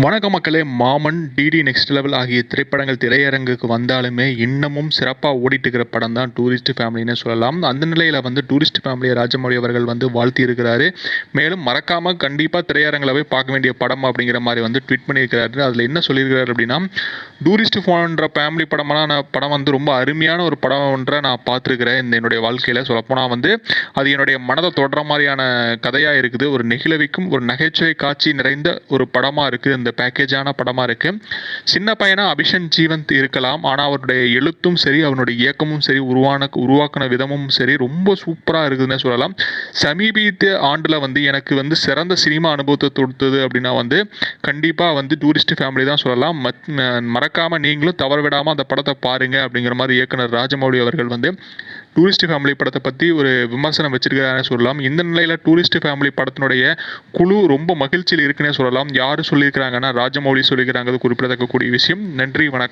வணக்க மக்களே மாமன் டிடி நெக்ஸ்ட் லெவல் ஆகிய திரைப்படங்கள் திரையரங்குக்கு வந்தாலுமே இன்னமும் சிறப்பாக ஓடிட்டு இருக்கிற படம் தான் டூரிஸ்ட் ஃபேமிலின்னு சொல்லலாம். அந்த நிலையில் வந்து டூரிஸ்ட் ஃபேமிலியை ராஜமௌழி அவர்கள் வந்து வாழ்த்தி இருக்கிறாரு மேலும் மறக்காமல் கண்டிப்பாக திரையரங்கில் போய் பார்க்க வேண்டிய படம் அப்படிங்கிற மாதிரி வந்து ட்வீட் பண்ணியிருக்கிறாரு. அதில் என்ன சொல்லியிருக்கிறாரு அப்படின்னா டூரிஸ்ட் ஃபோன்ற ஃபேமிலி படமெல்லாம் நான் படம் வந்து ரொம்ப அருமையான ஒரு படம் ஒன்றை நான் பார்த்துருக்கிறேன் இந்த என்னுடைய வாழ்க்கையில். சொல்லப்போனால் வந்து அது என்னுடைய மனதை தொடர மாதிரியான கதையாக இருக்குது. ஒரு நெகிழவிக்கும் ஒரு நகைச்சுவை காட்சி நிறைந்த ஒரு படமாக இருக்குது. இந்த பேக்கேஜான படமாக இருக்குது சின்ன பையனா அபிஷன் ஜீவந்த் இருக்கலாம். ஆனால் அவருடைய எழுத்தும் சரி அவனுடைய இயக்கமும் சரி உருவான உருவாக்கின விதமும் சரி ரொம்ப சூப்பராக இருக்குதுன்னே சொல்லலாம். சமீபத்திய ஆண்டில் வந்து எனக்கு வந்து சிறந்த சினிமா அனுபவத்தை கொடுத்தது அப்படின்னா வந்து கண்டிப்பாக வந்து டூரிஸ்ட் ஃபேமிலி தான் சொல்லலாம். மத் மறக்காமல் நீங்களும் தவற விடாமல் அந்த படத்தை பாருங்க அப்படிங்கிற மாதிரி இயக்குனர் ராஜமௌழி அவர்கள் வந்து டூரிஸ்ட் ஃபேமிலி படத்தை பற்றி ஒரு விமர்சனம் வச்சிருக்கிறாரு சொல்லலாம். இந்த நிலையில் டூரிஸ்ட் ஃபேமிலி படத்தினுடைய குழு ரொம்ப மகிழ்ச்சியில் இருக்குன்னே சொல்லலாம். யார் சொல்லியிருக்கிறாங்கன்னா ராஜமௌழி குறிப்பிடத்தக்க குறிப்பிடத்தக்கக்கூடிய விஷயம். நன்றி வணக்கம்.